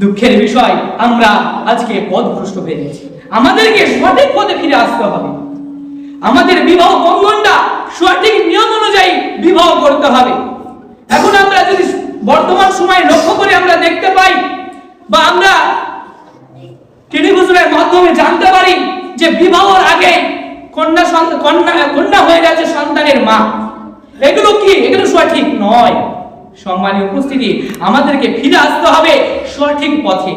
দুঃখের বিষয়, আমরা আজকে পথভ্রষ্ট হয়ে গেছি। আমাদেরকে সঠিক পথে ফিরে আসতে হবে। আমাদের বিবাহ বন্ধনটা সঠিক নিয়ম অনুযায়ী বিবাহ করতে হবে। এখন আমরা যদি বর্তমান সময়ে লক্ষ্য করে আমরা দেখতে পাই বা আমরা টেলিভিশনের মাধ্যমে জানতে পারি যে বিবাহর আগে কন্যা কন্যা কন্যা হয়ে গেছে সন্তানের মা। এগুলো কি? এগুলো সঠিক নয়। সম্মানীয় উপস্থিতি আমাদেরকে ফিরে আসতে হবে সঠিক পথে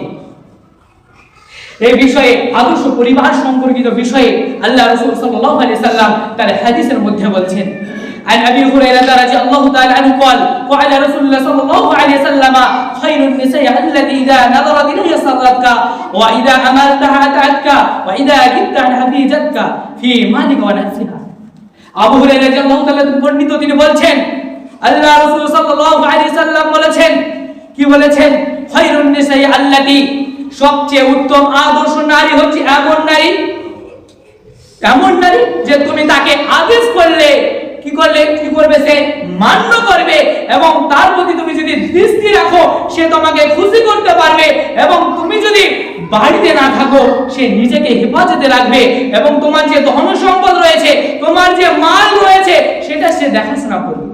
এই বিষয়ে আদর্শ পরিবার সম্পর্কিত বিষয়ে আল্লাহ রাসূল সাল্লাল্লাহু আলাইহি সাল্লাম তার হাদিসের মধ্যে বলছেন عن ابي هريره رضي الله تعالى عنه قال قال رسول الله صلى الله عليه وسلم خير النساء التي اذا نظرت اليه سرتك واذا امرتها اتعتك واذا جبت عن حفيجتك في مالك ونفسها আবু হুরায়রা রাদিয়াল্লাহু তাআলা বর্ণিত তিনি বলছেন আল্লাহ রাসূল সাল্লাল্লাহু আলাইহি সাল্লাম বলেছেন, কি বলেছেন? খায়রুন নিসাই আল্লাতি, সবচেয়ে উত্তম আদর্শ নারী হচ্ছে এমন নারী এমন নারী যে তুমি তাকে আদেশ করলে, কি করলে? কি করবে সে? মান্য করবে এবং তার প্রতি তুমি যদি দৃষ্টি রাখো, সে তোমাকে খুশি করতে পারবে এবং তুমি যদি বাড়িতে না থাকো, সে নিজেকে হেফাজতে রাখবে এবং তোমার যে ধন সম্পদ রয়েছে, তোমার যে মাল রয়েছে, সেটা সে দেখাশোনা করবে।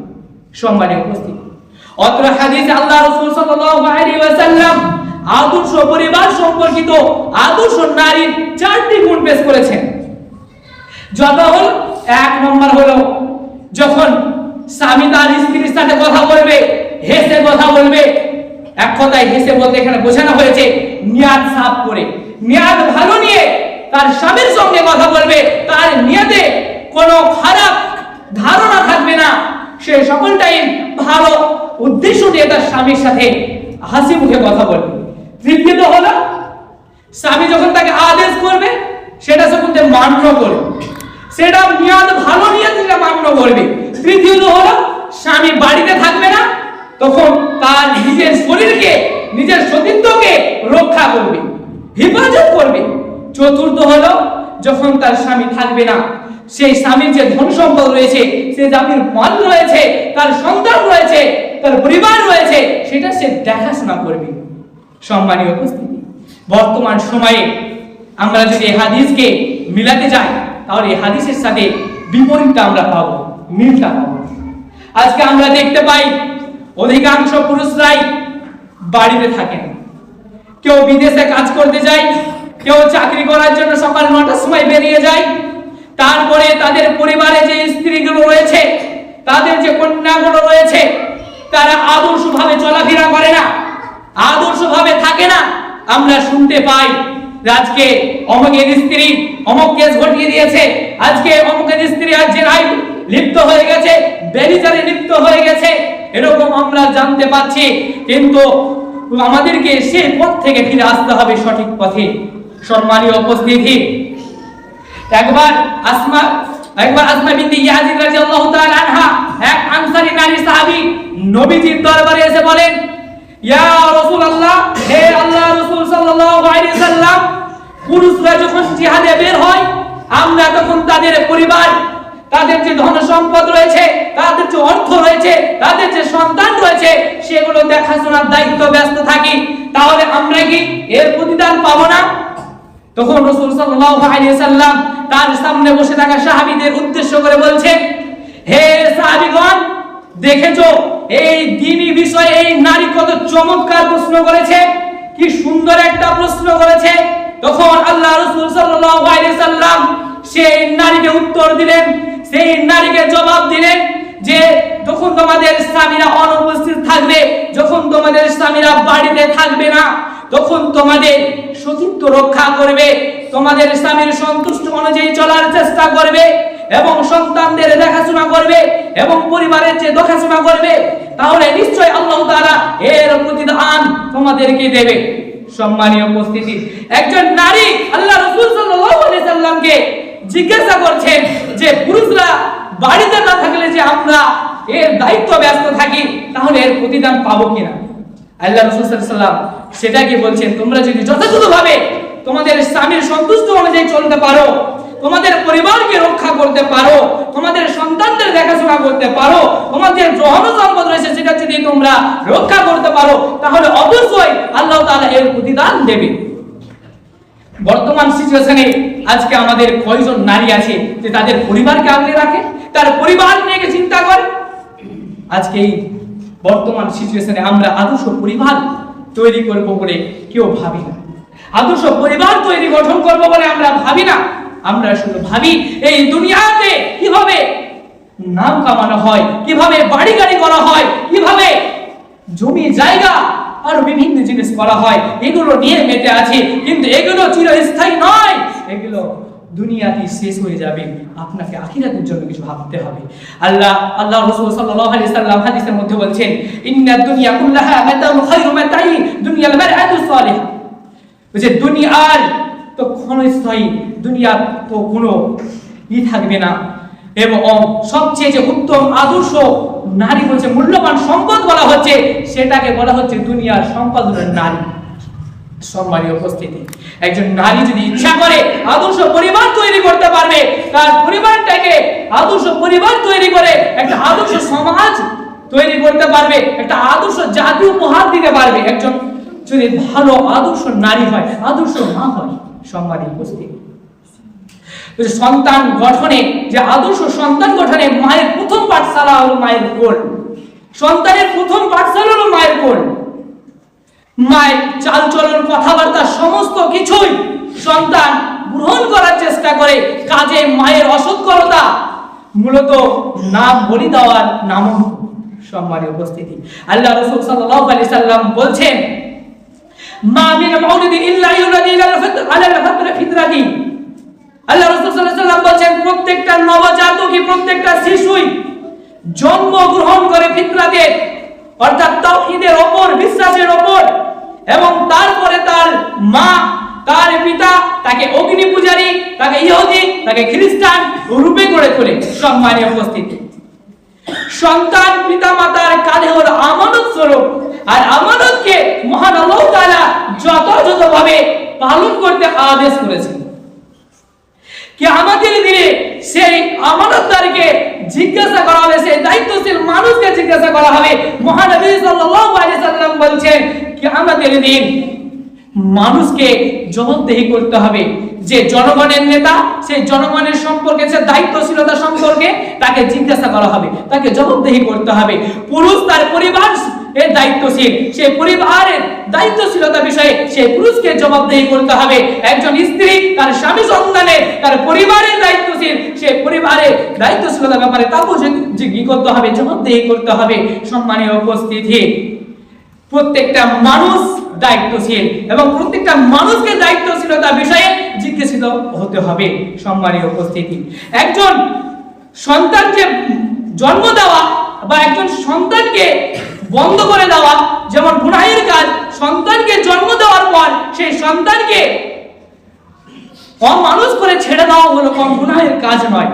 সম্মানে উপস্থিত। অত্র হাদিসে আল্লাহ রাসূল সাল্লাল্লাহু আলাইহি ওয়াসাল্লাম আদর্শ পরিবার সম্পর্কিত আদর্শ নারীর চারটি গুণ পেশ করেছেন। যত হল এক নম্বর হলো, যখন স্বামী তার স্ত্রীর সাথে কথা বলবে, হেসে কথা বলবে, এক কথায় হেসে বলতে এখানে বোঝানো হয়েছে নিয়াদ সাফ করে নিয়াদ ভালো নিয়ে তার স্বামীর সঙ্গে কথা বলবে, তার নিয়াদে কোনো খারাপ ধারণা থাকবে না। সে সকল টাইম ভালো উদ্দেশ্য নিয়ে তার স্বামীর সাথে হাসি মুখে কথা বলবে তৃতীয়ত হলো, স্বামী যখন তাকে আদেশ করবে, সেটা যখন মান্য করবে। সেটা নিয়ত ভালো নিয়ে সেটা মান্য করবে। তৃতীয়ত হলো, স্বামী বাড়িতে থাকবে না, তখন তার নিজের শরীরকে, নিজের সতীত্বকে রক্ষা করবে, হেফাজত করবে। চতুর্থ হলো, যখন তার স্বামী থাকবে না সেই স্বামীর যে ধন সম্পদ রয়েছে সে জাতির মাল রয়েছে, তার সন্তান রয়েছে, তার পরিবার রয়েছে, সেটা সে দেখাশোনা করবে। সম্মানীয় উপস্থিতি, বর্তমান সময়ে আমরা যদি এই হাদিসকে মিলাতে যাই তাহলে এই হাদিসের সাথে বিপরীতটা আমরা পাবো, মিলটা পাবো। আজকে আমরা দেখতে পাই, অধিকাংশ পুরুষরাই বাড়িতে থাকেন। কেউ বিদেশে কাজ করতে যায়, কেউ চাকরি করার জন্য সকাল নটার সময় বেরিয়ে যায় তারপরে তাদের পরিবারে যে স্ত্রীগুলো রয়েছে, তাদের যে কন্যাগুলো রয়েছে, তারা আদর্শভাবে চলাফেরা করে না, আদর্শভাবে থাকে না। আমরা শুনতে পাই আজকে অমুকের স্ত্রী অমুক কেস ঘটিয়ে দিয়েছে। আজকে অমুকের স্ত্রী আজ জেলায় লিপ্ত হয়ে গেছে বেরিচারে লিপ্ত হয়ে গেছে, এরকম আমরা জানতে পাচ্ছি। কিন্তু আমাদেরকে সেই পথ থেকে ফিরে আসতে হবে সঠিক পথে। সম্মানীয় উপস্থিতি একবার আসমা একবার আসমা বিনতে ইয়াজিদ রাদিয়াল্লাহু তাআলা আনহা, এক আনসারী নারী সাহাবী নবীজির দরবারে এসে বলেন, ইয়া রাসূলুল্লাহ, হে আল্লাহ রাসূল সাল্লাল্লাহু আলাইহি সাল্লাম, পুরুষরা যখন জিহাদে বের হয়, আমরা তখন তাদের পরিবার, তাদের যে ধন সম্পদ রয়েছে, তাদের যে অর্থ রয়েছে, তাদের যে সন্তান রয়েছে, সেগুলো দেখাশোনার দায়িত্ব ব্যস্ত থাকি। তাহলে আমরা কি এর প্রতিদান পাবো না? তখন রসুল সাল্লাম তার সামনে বসে থাকা সাহাবীদের উদ্দেশ্য করে বলছেন হে সাহাবীগণ, দেখেছ, এই দিনী বিষয়ে এই নারী কত চমৎকার প্রশ্ন করেছে, কি সুন্দর একটা প্রশ্ন করেছে। তখন আল্লাহ রাসূল সাল্লাম সেই নারীকে উত্তর দিলেন, সেই নারীকে জবাব দিলেন যে, যখন তোমাদের স্বামীরা অনুপস্থিত থাকবে, যখন তোমাদের স্বামীরা বাড়িতে থাকবে না তখন তোমাদের সতীত্ব রক্ষা করবে, তোমাদের স্বামীর সন্তুষ্ট অনুযায়ী চলার চেষ্টা করবে এবং সন্তানদের দেখাশোনা করবে এবং পরিবারের যে দেখাশোনা করবে, তাহলে নিশ্চয় আল্লাহ তারা এর প্রতিদান তোমাদেরকে দেবে। সম্মানীয় উপস্থিতি, একজন নারী আল্লাহ রাসূল সাল্লামকে জিজ্ঞাসা করছেন যে, পুরুষরা বাড়িতে না থাকলে যে আমরা এর দায়িত্ব ব্যস্ত থাকি, তাহলে এর প্রতিদান পাবো কিনা? আল্লাহ রসুল সাল্লাম সেটা কি বলছেন, তোমরা যদি যথাযথভাবে তোমাদের স্বামীর সন্তুষ্ট অনুযায়ী চলতে পারো, তোমাদের পরিবারকে রক্ষা করতে পারো, তোমাদের সন্তানদের দেখাশোনা করতে পারো, তোমাদের গ্রহণ সম্পদ রয়েছে সেটা যদি তোমরা রক্ষা করতে পারো, তাহলে অবশ্যই আল্লাহ তাআলা এর প্রতিদান দেবে। বর্তমান সিচুয়েশনে আজকে আমাদের কয়জন নারী আছে যে তাদের পরিবারকে আগলে রাখে, তার পরিবার নিয়ে চিন্তা করে? আজকে এই বর্তমান সিচুয়েশনে আমরা আদর্শ পরিবার তৈরি করব বলে কেউ ভাবি না। আদর্শ পরিবার তৈরি গঠন করব বলে আমরা ভাবি না। আমরা শুধু ভাবি, এই দুনিয়াতে কীভাবে নাম কামানো হয়, কীভাবে বাড়ি গাড়ি করা হয়, কীভাবে জমি, জায়গা আর বিভিন্ন জিনিস করা হয়, এগুলো নিয়ে মেতে আছে। কিন্তু এগুলো চিরস্থায়ী নয়। এগুলো দুনিয়াতে শেষ হয়ে যাবে, আপনাকে আখিরাতের জন্য কিছু ভাবতে হবে। আল্লাহ আল্লাহ রাসূল সাল্লাল্লাহু আলাইহি সাল্লাম হাদিসের মধ্যে বলছেন, ইন্নাদ দুনিয়া কুল্লাহা মাতাউ খায়রু মাতাই দুনিয়াল মারআতু সালিহা। যে দুনিয়ার তো ক্ষণস্থায়ী, দুনিয়া তো কোনো ই থাকবে না। এবং সবচেয়ে যে উত্তম আদর্শ নারী হচ্ছে, মূল্যবান সম্পদ বলা হচ্ছে, সেটাকে বলা হচ্ছে দুনিয়ার সম্পদ নারী। সম্মানীয় উপস্থিতি। একজন নারী যদি ইচ্ছা করে আদর্শ পরিবার তৈরি করতে পারবে, তার পরিবারটাকে আদর্শ পরিবার তৈরি করে একটা আদর্শ সমাজ তৈরি করতে পারবে, একটা আদর্শ জাতি উপহার দিতে পারবে। একজন যদি ভালো আদর্শ নারী হয়, আদর্শ মা হয়, সম্মানীয় উপস্থিতি। সন্তান গঠনে, যে আদর্শ সন্তান গঠনে মায়ের প্রথম পাঠশালা হলো মায়ের কোল। সন্তানের প্রথম পাঠশালা হলো মায়ের কোল। মায়ের চালচলন কথাবার্তা সমস্ত কিছুই সন্তান গ্রহণ করার চেষ্টা করে কাজে মায়ের অসৎকরতা মূলত নাম বলি দেওয়ার নাম সম্মানের উপস্থিতি। আল্লাহ রসুল সাল্লাল্লাহু সাল্লাম বলছেন, মা আল্লাহ বলেন প্রত্যেকটা নবজাতকই প্রত্যেকটা শিশুই জন্মগ্রহণ করে ফিতরাতে। অর্থাৎ বিশ্বাসের ওপর এবং তারপরে তার মা, তার পিতা, তাকে অগ্নি পূজারী, তাকে ইহুদি, তাকে খ্রিস্টান রূপে করে তোলে সম্মানীয় উপস্থিত। সন্তান পিতা মাতার কাঁধে হল আমানত স্বরূপ। আর আমানতকে মহান আল্লাহ তাআলা যথাযথভাবে পালন করতে আদেশ করেছেন। কি আমাদের দিনে সেই আমানতদারকে জিজ্ঞাসা করা হবে, সেই দায়িত্বশীল মানুষকে জিজ্ঞাসা করা হবে। মহানবী সাল্লাল্লাহু আলাইহি সাল্লাম বলছেন কি আমাদের দিন মানুষকে জবাবদেহি করতে হবে। যে জনগণের নেতা, সেই জনগণের সম্পর্কে সে দায়িত্বশীলতা সম্পর্কে তাকে জিজ্ঞাসা করা হবে। তাকে জবাবদেহি করতে হবে। পুরুষ তার পরিবার এর দায়িত্বশীল। সেই পরিবারের দায়িত্বশীলতা বিষয়ে সেই পুরুষকে জবাবদেহি করতে হবে। একজন স্ত্রী তার স্বামী সন্তানের, তার পরিবারের দায়িত্বশীল। সেই পরিবারের দায়িত্বশীলতা ব্যাপারে তাকেও করতে হবে, জবাবদেহি করতে হবে। সম্মানীয় উপস্থিতি। প্রত্যেকটা মানুষ দায়িত্বশীল এবং প্রত্যেকটা মানুষকে দায়িত্বশীলতা বিষয়ে জিজ্ঞাসিত হতে হবে। সম্মানীয় উপস্থিতি। একজন সন্তানকে জন্ম দেওয়া বা একজন সন্তানকে বন্ধ করে দেওয়া, যেমন গুনাহের কাজ, সন্তানকে জন্ম দেওয়ার পর সেই সন্তানকে অমানুষ করে ছেড়ে দেওয়া হলো কম গুনাহের কাজ নয়।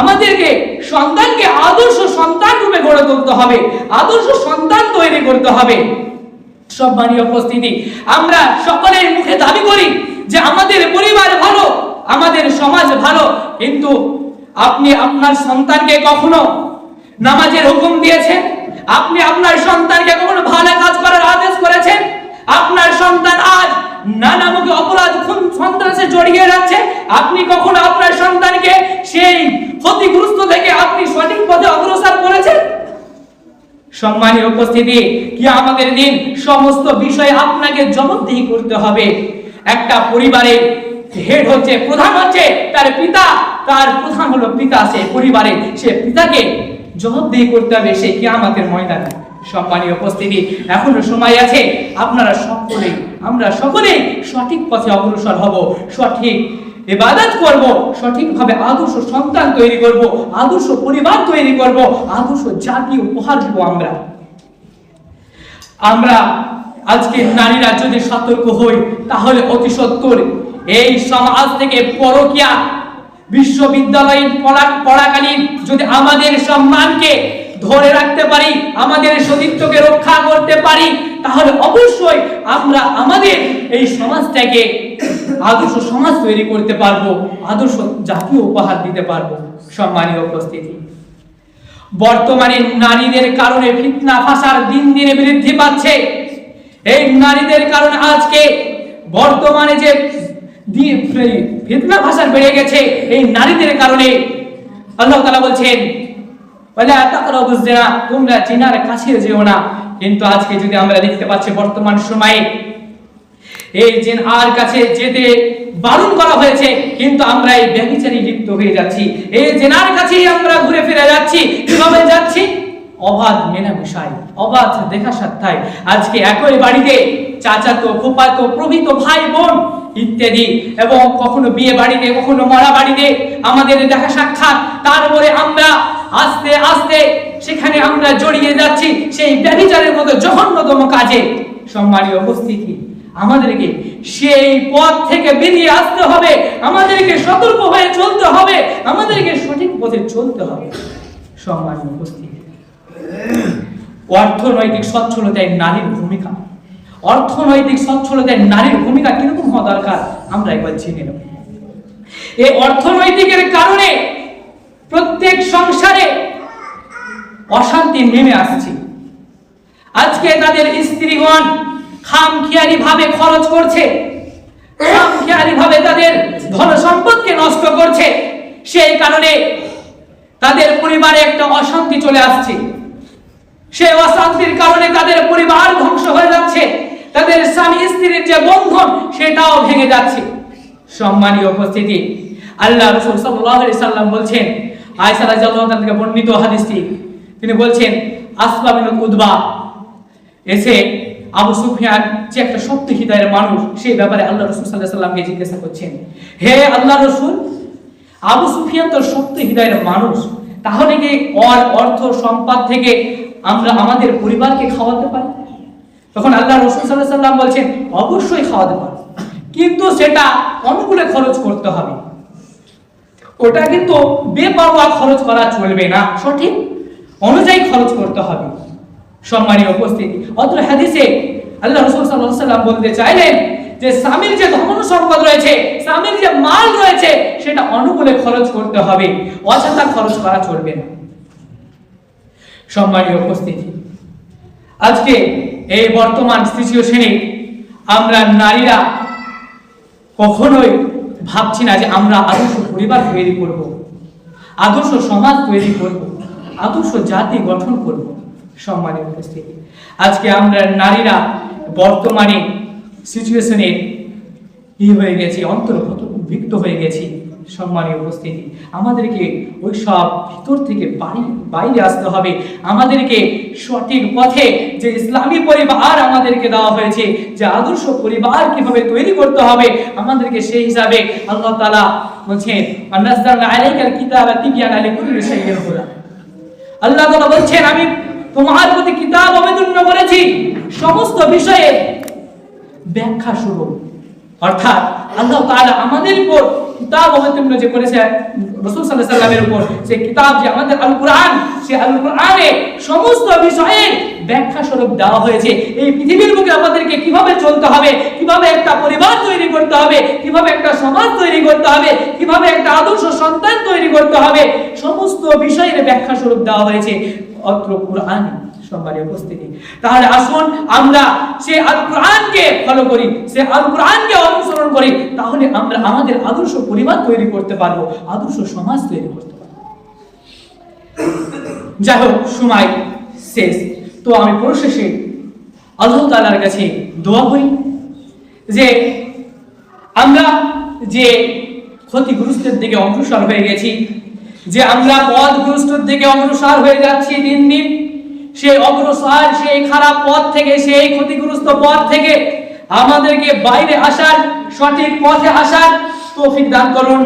আমাদেরকে সন্তানকে আদর্শ সন্তান রূপে গড়ে তুলতে হবে। আদর্শ সন্তান তৈরি করতে হবে। সম্মানীয় উপস্থিতি। আমরা সকলের মুখে দাবি করি যে আমাদের পরিবার ভালো, আমাদের সমাজ ভালো, কিন্তু আপনি আপনার সন্তানকে কখনো নামাজের হুকুম দিয়েছেন? আপনি আপনার সন্তানকে কখনো ভালো কাজ করার আদেশ করেছেন? আপনার সন্তান আজ নানামুখী অপরাধ খুন সন্ত্রাসে জড়িয়ে যাচ্ছে আপনি কখনো আপনার সন্তানকে সেই ক্ষতিগ্রস্ত থেকে আপনি সঠিক পথে অগ্রসর করেছেন? সম্মানীয় উপস্থিতি কি আমাদের দিন সমস্ত বিষয়ে আপনাকে জবাবদিহি করতে হবে। একটা পরিবারের হেড হচ্ছে, প্রধান হচ্ছে তার পিতা। তার প্রধান হলো পিতা, সে পরিবারে সে পিতাকে জবাবদিহি করতে হবে সেই কি আমাদের ময়দানে। সম্মানীয় উপস্থিতি, এখনও সময় আছে, আপনারা সকলেই আমরা সকলেই সঠিক পথে অগ্রসর হব, সঠিক ইবাদত করব, সঠিকভাবে আদর্শ সন্তান তৈরি করব, আদর্শ পরিবার তৈরি করব, আদর্শ জাতি উপহার দেব আমরা। আমরা আজকে নারীরা যদি সতর্ক হই, তাহলে অতি সত্তর। এই সমাজ থেকে পরকিয়া বিশ্ববিদ্যালয়ে পড়া পড়াকালীন যদি আমাদের সম্মানকে ধরে রাখতে পারি, আমাদের সতীত্বকে রক্ষা করতে পারি, তাহলে অবশ্যই আমরা আমাদের এই সমাজটাকে আদর্শ সমাজ তৈরি করতে পারব, আদর্শ জাতীয় উপহার দিতে পারব। সম্মানীয় উপস্থিতি, বর্তমানে নারীদের কারণে ফিতনা ফাসার দিন দিনে বৃদ্ধি পাচ্ছে। এই নারীদের কারণে আজকে বর্তমানে যে ফিতনা ফাসার বেড়ে গেছে, এই নারীদের কারণে আল্লাহ তাআলা বলছেন তোমরা জিনার কাছে যেও না। কিন্তু আজকে যদি আমরা দেখতে পাচ্ছি বর্তমান সময়ে, এই জিন আর কাছে যেতে বারণ করা হয়েছে, কিন্তু আমরা এই ব্যভিচারী লিপ্ত হয়ে যাচ্ছি। এই জেনার কাছেই আমরা ঘুরে ফিরে যাচ্ছি। কীভাবে যাচ্ছি? অবাধ মেলামেশাই অবাধ দেখা সাক্ষাৎ আজকে একই বাড়িতে চাচাতো ফুপাতো প্রভৃত ভাই বোন ইত্যাদি এবং কখনো বিয়ে বাড়িতে, কখনো মরা বাড়িতে আমাদের দেখা সাক্ষাৎ তারপরে আমরা আস্তে আস্তে সেখানে আমরা জড়িয়ে যাচ্ছি সেই ব্যভিচারের মতো জঘন্যতম কাজে। সম্মানীয় উপস্থিতি, আমাদেরকে সেই পথ থেকে বেরিয়ে আসতে হবে। আমাদেরকে সতর্ক হয়ে চলতে হবে। আমাদেরকে সঠিক পথে চলতে হবে। সম্মানীয় উপস্থিতি, অর্থনৈতিক সচ্ছলতায় নারীর ভূমিকা। অর্থনৈতিক সচ্ছলতায় নারীর ভূমিকা কীরকম হওয়া দরকার, আমরা একবার জেনে নেব। এই অর্থনৈতিকের কারণে প্রত্যেক সংসারে অশান্তি নেমে আসছে। আজকে তাদের স্ত্রীগণ খামখেয়ালি ভাবে খরচ করছে খামখেয়ালি ভাবে তাদের ধন সম্পদকে নষ্ট করছে। সেই কারণে তাদের পরিবারে একটা অশান্তি চলে আসছে। সেই অশান্তির কারণে তাদের পরিবার ধ্বংস হয়ে যাচ্ছে। তাদের স্বামী স্ত্রীর যে বন্ধন, সেটাও ভেঙে যাচ্ছে। সম্মানীয় উপস্থিতি, আল্লাহ রসুল সাল্লাম বলছেন আয়েশা রাদিয়াল্লাহু তাআলা থেকে বর্ণিত হাদিসটি। তিনি বলছেন আসবা বিন উদবা এসে আবু সুফিয়ান যে একটা সত্য হৃদয়ের মানুষ, সেই ব্যাপারে আল্লাহ রসুল সাল্লাহ সাল্লামকে জিজ্ঞাসা করছেন, হে আল্লাহ রসুল, আবু সুফিয়ান তো সত্য হৃদয়ের মানুষ, তাহলে কি ওর অর্থ সম্পদ থেকে আমরা আমাদের পরিবারকে খাওয়াতে পারি? তখন আল্লাহ রসুল সাল্লাহ সাল্লাম বলছেন, অবশ্যই খাওয়াতে পারি। কিন্তু সেটা অনুকূলে খরচ করতে হবে। ওটা কিন্তু বেপরোয়া খরচ করা চলবে না। সঠিক অনুযায়ী খরচ করতে হবে। সম্মানীয় উপস্থিতি অত্র হাদিসে আল্লাহ রসুল আলাইহি সাল্লাম বলতে চাইলেন যে স্বামীর যে ধন সম্পদ রয়েছে, স্বামীর যে মাল রয়েছে, সেটা অনুকূলে খরচ করতে হবে। অযথা খরচ করা চলবে না। সম্মানীয় উপস্থিতি, আজকে এই বর্তমান সিচুয়েশনে আমরা নারীরা কখনোই ভাবছি না যে আমরা আদর্শ পরিবার তৈরি করব। আদর্শ সমাজ তৈরি করব। আদর্শ জাতি গঠন করব সম্মানের উপস্থিতি। আজকে আমরা নারীরা বর্তমানে সিচুয়েশনে ই হয়ে গেছি, অন্তর্ভুক্ত ভিক্ত হয়ে গেছি। সম্মানীয় উপস্থিতি, আমাদেরকে ওই সব ভিতর থেকে বাড়ি, বাইরে আসতে হবে। আমাদেরকে সঠিক পথে যে ইসলামী পরিবার আমাদেরকে দেওয়া হয়েছে, যে আদর্শ পরিবার কীভাবে তৈরি করতে হবে, আমাদেরকে সেই হিসাবে আল্লাহ তাআলা বলছেন আল্লাহ তাআলা বলছেন, আমি তোমার প্রতি কিতাব অবতীর্ণ করেছি। সমস্ত বিষয়ে ব্যাখ্যা স্বরূপ অর্থাৎ আল্লাহ তাআলা আমাদের উপর কিতাব অবতীর্ণ যে করেছে রাসূল আলাইহি সাল্লামের উপর, সেই কিতাব যে আমাদের আল কোরআন সেই আল কোরআনে সমস্ত বিষয়ের ব্যাখ্যা স্বরূপ দেওয়া হয়েছে। এই পৃথিবীর বুকে আমাদেরকে কীভাবে চলতে হবে, কীভাবে একটা পরিবার তৈরি করতে হবে, কীভাবে একটা সমাজ তৈরি করতে হবে, কীভাবে একটা আদর্শ সন্তান তৈরি করতে হবে, সমস্ত বিষয়ের ব্যাখ্যা স্বরূপ দেওয়া হয়েছে। অত্র কোরআনে সম্মানীয় উপস্থিতি। তাহলে আসুন আমরা সে আল কোরআনকে ফলো করি, সে আল কোরআনকে অনুসরণ করি, তাহলে আমরা আমাদের আদর্শ পরিবার তৈরি করতে পারব, আদর্শ সমাজ তৈরি করতে পারব। যাই হোক, সময় শেষ। তো আমি পরিশেষে আল্লাহ তাআলার কাছে দোয়া করি যে আমরা যে ক্ষতিগ্রস্তের দিকে অগ্রসর হয়ে গেছি, যে আমরা পথগ্রস্তর দিকে অগ্রসর হয়ে যাচ্ছি দিন দিন সেই অগ্রসর, সেই খারাপ পথ থেকে, সেই ক্ষতিগ্রস্ত পথ থেকে আমাদেরকে বাইরে আসার, সঠিক পথে আসার তৌফিক দান করুন।